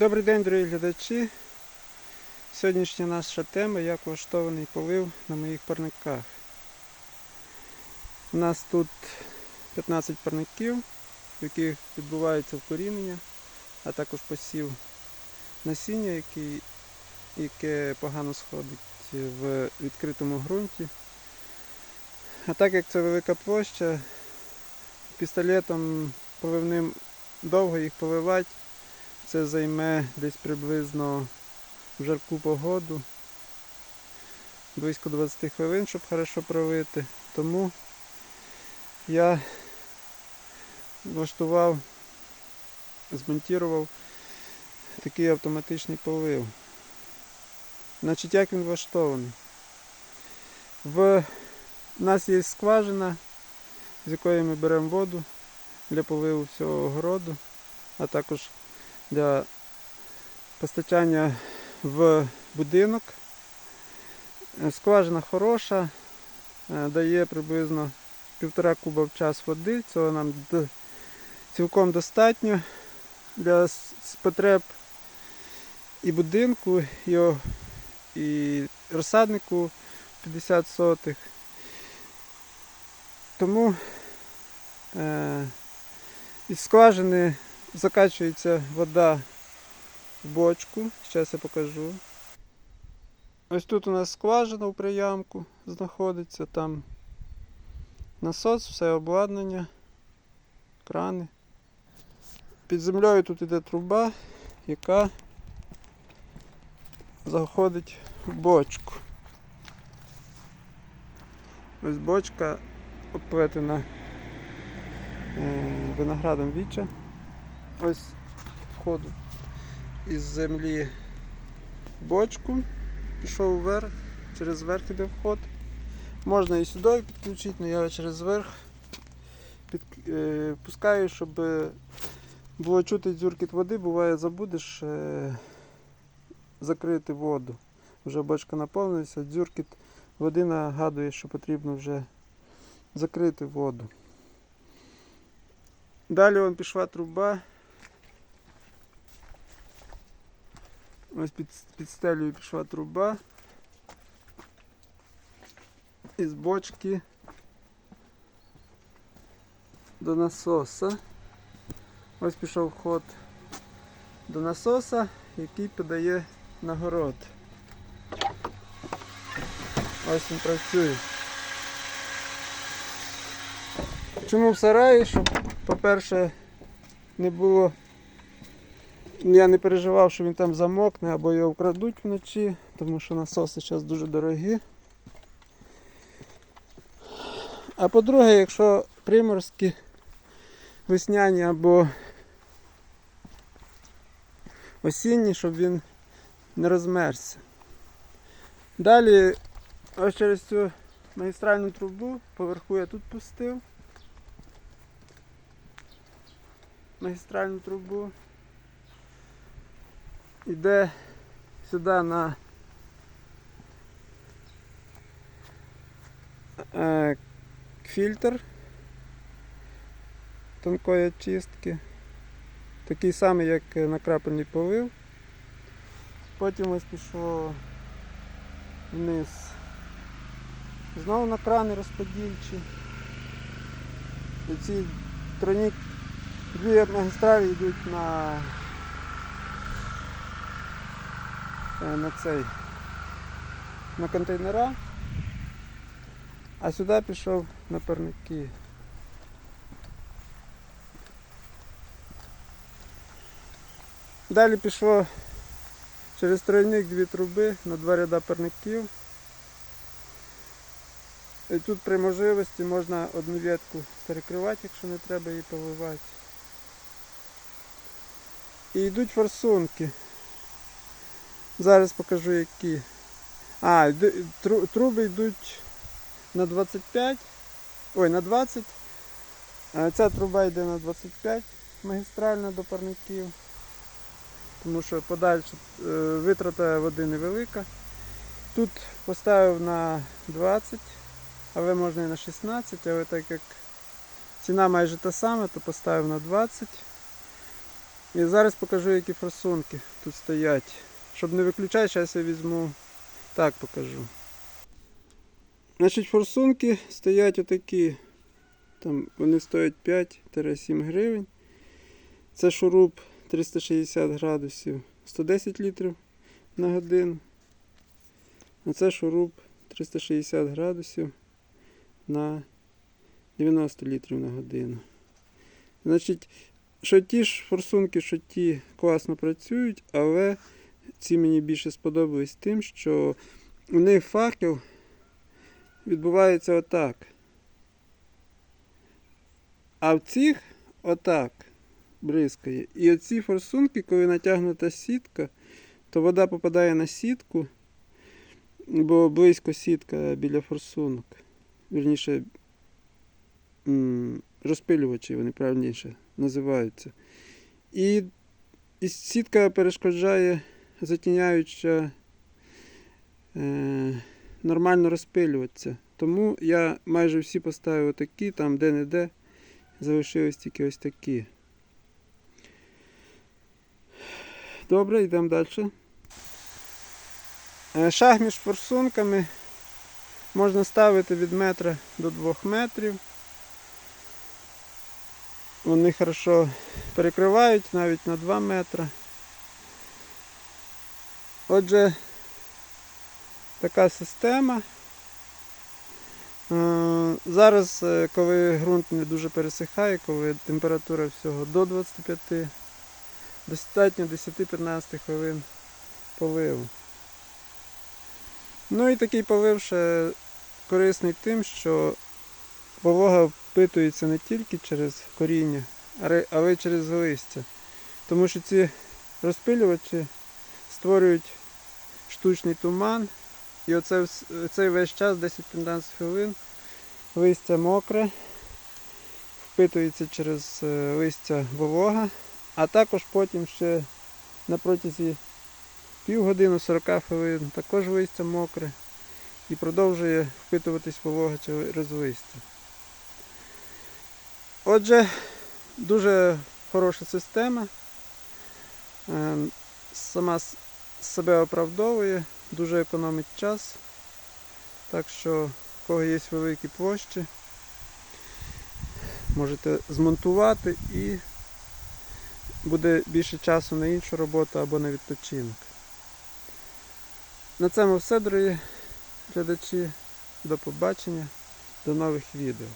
Добрий день, дорогі глядачі. Сьогоднішня наша тема як влаштований полив на моїх парниках. У нас тут 15 парників, в яких відбувається вкорінення, а також посів насіння, який, яке погано сходить в відкритому ґрунті. А так як це велика площа, пістолетом поливним довго їх поливати. Це займе десь приблизно в жарку погоду. Близько 20 хвилин, щоб хорошо пролити. Тому я влаштував, змонтував такий автоматичний полив. Значить, як він влаштований? В нас є скважина, з якої ми беремо воду для поливу всього городу, а також для постачання в будинок. Е, Скважина хороша, е, дає приблизно півтора куба в час води. Цього нам цілком достатньо для потреб і будинку, і розсаднику 50 сотих. Тому е, із скважини закачується вода в бочку. Зараз я покажу. Ось тут у нас скважина в приямку знаходиться, там насос, все обладнання, крани. Під землею тут іде труба, яка заходить в бочку. Ось бочка оплетена е, виноградом віча. Ось входу із землі бочку, пішов вверх, через верх іде вход. Можна і сюди підключити, але я через верх під, е, пускаю, щоб було чути дзюркіт води, буває забудеш е, закрити воду. Вже бочка наповнилася, дзюркіт води нагадує, що потрібно вже закрити воду. Далі вон пішла труба. Ось під, під стелею пішла труба. Із бочки до насоса. Ось пішов вход до насоса, який подає на город. Ось він працює. Чому в сараї? Щоб, по-перше, не було. Я не переживав, що він там замокне або його вкрадуть вночі, тому що насоси зараз дуже дорогі. А по-друге, якщо приморські весняні або осінні, щоб він не розмерзся. Далі ось через цю магістральну трубу поверху я тут пустив. Магістральну трубу. Іде сюди на е, фільтр тонкої очистки. Такий самий, як на крапельний полив. Потім ось пішло вниз. Знову на крани розподільчі. І ці тройні дві магістралі йдуть на е, на цей на контейнера, а сюди пішов на парники. Далі пішло через тройник дві труби на два ряда парників. І тут при можливості можна одну ветку перекривати, якщо не треба її поливати. І йдуть форсунки. Зараз покажу які. А, труби йдуть на 25. Ой, на 20. Ця труба йде на 25 магістральна до парників. Тому що подальше е, витрата води невелика. Тут поставив на 20, але можна і на 16, але так як ціна майже та сама, то поставив на 20. І зараз покажу, які форсунки тут стоять. Щоб не виключати, зараз я візьму. Так покажу. Значить, форсунки стоять отакі. Там вони стоять 5-7 гривень. Це шуруп 360 градусів 110 літрів на годину. А це шуруп 360 градусів на 90 літрів на годину. Значить, що ті ж форсунки, що ті класно працюють, але ці мені більше сподобались тим, що у них факел відбувається отак. А в цих отак бризкає. І оці форсунки, коли натягнута сітка, то вода попадає на сітку, бо близько сітка біля форсунок. Вірніше, розпилювачі, вони правильніше називаються. І, і сітка перешкоджає затіняюча е, нормально розпилюватися. Тому я майже всі поставив такі, там де-не-де залишились тільки ось такі. Добре, йдемо далі. Е, Шаг між форсунками можна ставити від метра до 2 метрів. Вони хорошо перекривають навіть на 2 метри. Отже, така система. Е, Зараз, е, коли ґрунт не дуже пересихає, коли температура всього до 25, достатньо 10-15 хвилин поливу. Ну і такий полив ще корисний тим, що волога впитується не тільки через коріння, але- але й через листя. Тому що ці розпилювачі створюють штучний туман. І оце, вс- цей весь час, 10-15 хвилин, листя мокре, впитується через е, листя волога, а також потім ще на протязі півгодини 40 хвилин також листя мокре і продовжує впитуватись волога через листя. Отже, дуже хороша система. Е, Сама себе оправдовує, дуже економить час. Так що, в кого є великі площі, можете змонтувати і буде більше часу на іншу роботу або на відпочинок. На цьому все, дорогі глядачі. До побачення, до нових відео.